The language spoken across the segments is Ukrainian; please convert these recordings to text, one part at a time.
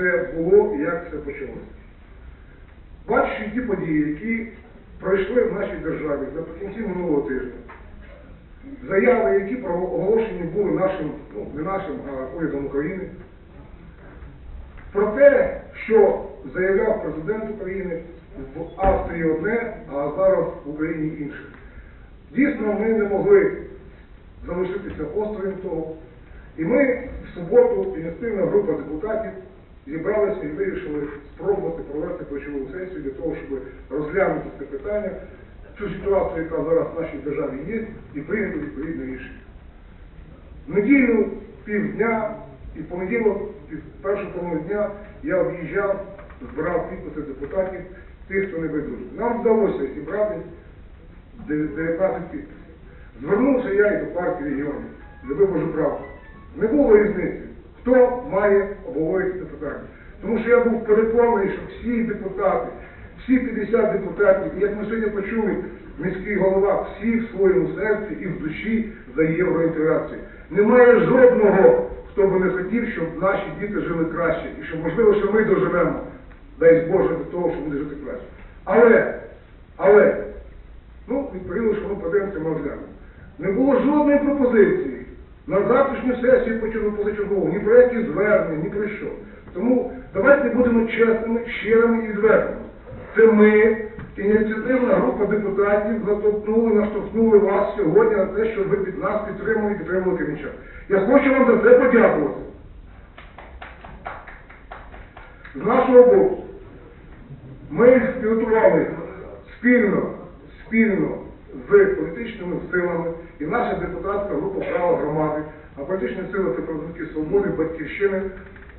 все було і як все почалося. Бачачи ті події, які пройшли в нашій державі наприкінці минулого тижня, заяви, які оголошені були нашим, ну не нашим, а урядом України, про те, що заявляв президент України в Австрії одне, а зараз в Україні інше. Дійсно, ми не могли залишитися осторонь того. І ми в суботу, ініціативна група депутатів, зібралися і вирішили спробувати провести ключову сесію для того, щоб розглянути це питання, цю ситуацію, яка зараз в нашій державі є, і прийняти відповідне рішення. В неділю півдня і в понеділок, першу половину дня я об'їжджав, збирав підписи депутатів, тих, хто не байдужий. Нам вдалося зібрати 19 підписів. Звернувся я і до партії регіонів, де виборчу правду. Не було різниці, хто має обговорити це питання. Тому що я був переконаний, що всі депутати, всі 50 депутатів, як ми сьогодні почули, міський голова, всі в своєму серці і в душі за євроінтеграцію. Немає жодного, хто би не хотів, щоб наші діти жили краще, і що можливо, що ми доживемо, дай Боже, до того, щоб вони жити краще. Але, але, ну, відповідно, що ми подивимося, ми розглянемо. Не було жодної пропозиції на завтрашню сесію позачергову, ні про які звернення, ні про що. Тому давайте будемо чесними, щирими і відвертими. Це ми, ініціативна група депутатів, затолкнули, наштовхнули вас сьогодні на те, що ви під нас підтримали і підтримали Креміча. Я хочу вам за це подякувати. З нашого боку, ми підготували спільно, спільно з політичними силами і наша депутатська група права громади, а політичні сили це представники свободи, батьківщини,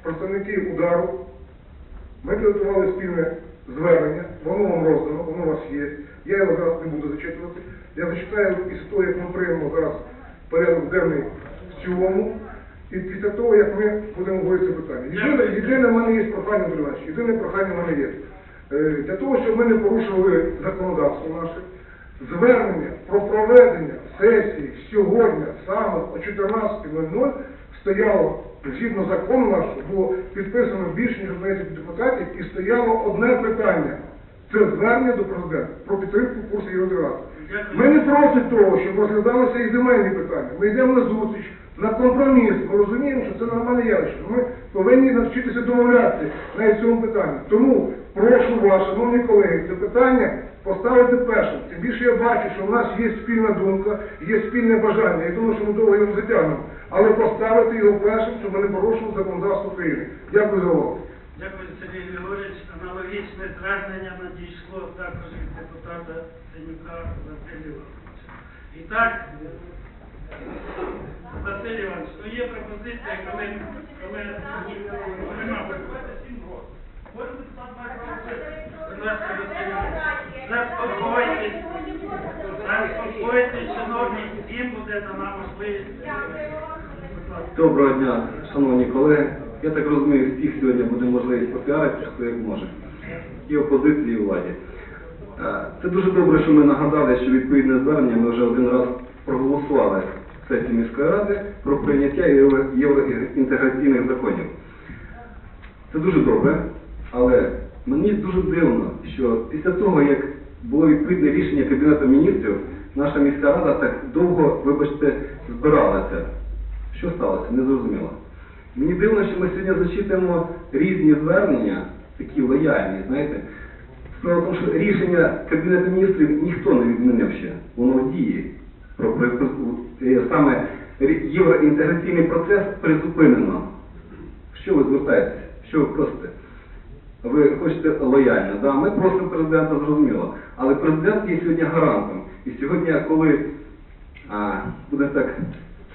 представники удару. Ми підготували спільне звернення, воно вам роздано, воно у вас є. Я його зараз не буду зачитувати. Я зачитаю після того, як ми приймемо зараз порядок денний в цілому, і після того, як ми будемо говорити це питання. Єдине, єдине в мене є прохання, Андрій Іванович, єдине прохання в мене є. Е, Для того, щоб ми не порушували законодавство наше, звернення про проведення сесії сьогодні саме о 14.00 стояло, згідно закону нашого, було підписано більше ніж 11 депутатів і стояло одне питання. Це звернення до президента про підтримку курсу євроінтеграції. Ми не просимо того, щоб розглядалися і земельні питання. Ми йдемо на зустріч, на компроміс. Ми розуміємо, що це нормальне явище. Ми повинні навчитися домовлятися на цьому питанні. Тому прошу вас, шановні колеги, це питання поставити першим. Тим більше я бачу, що в нас є спільна думка, є спільне бажання. Я думаю, що ми довго його не затягнемо. Але поставити його першим, щоб ми не порушили законодавство України. Дякую за увагу. Дякую, Сергій Григорович. Аналогічне звернення надійшло також від депутата Василія Івановича. І так, Василь Іванович, ну є пропозиція, коли, нема пропозиції. Будь ласка, Василь Іванович, заспокойтесь, заспокойтесь, шановні, всім буде дана можливість. Доброго дня, шановні колеги. Я так розумію, всіх сьогодні буде можливість попіаритися, хто як може. І опозиції, і владі. Е, Це дуже добре, що ми нагадали, що відповідне звернення ми вже один раз проголосували в сесії міської ради про прийняття євроінтеграційних законів. Це дуже добре, але мені дуже дивно, що після того, як було відповідне рішення Кабінету міністрів, наша міська рада так довго, вибачте, збиралася. Що сталося? Не зрозуміло. Мені дивно, що ми сьогодні зачитуємо різні звернення, такі лояльні, знаєте. Справа в тому, що рішення Кабінету міністрів ніхто не відмінив ще. Воно в дії. Е, саме євроінтеграційний процес призупинено. Що ви звертаєтесь? Що ви просите? Ви хочете лояльно, да? Ми просимо президента зрозуміло. Але президент є сьогодні гарантом. І сьогодні, коли а, буде так,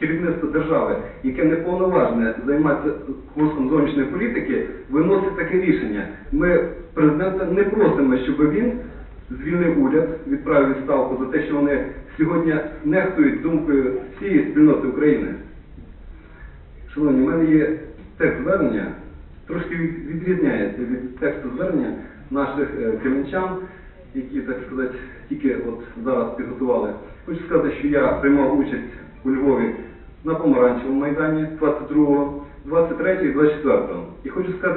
керівництво держави, яке не повноважне займатися курсом зовнішньої політики, виносить таке рішення. Ми президента не просимо, щоб він звільнив уряд, відправив відставку за те, що вони сьогодні нехтують думкою всієї спільноти України. Шановні, в мене є текст звернення, трошки відрізняється від тексту звернення наших е, кремлячан, які, так сказати, тільки от зараз підготували. Хочу сказати, що я приймав участь у Львові на Помаранчевому майдані 22, 23 і 24. І хочу сказати,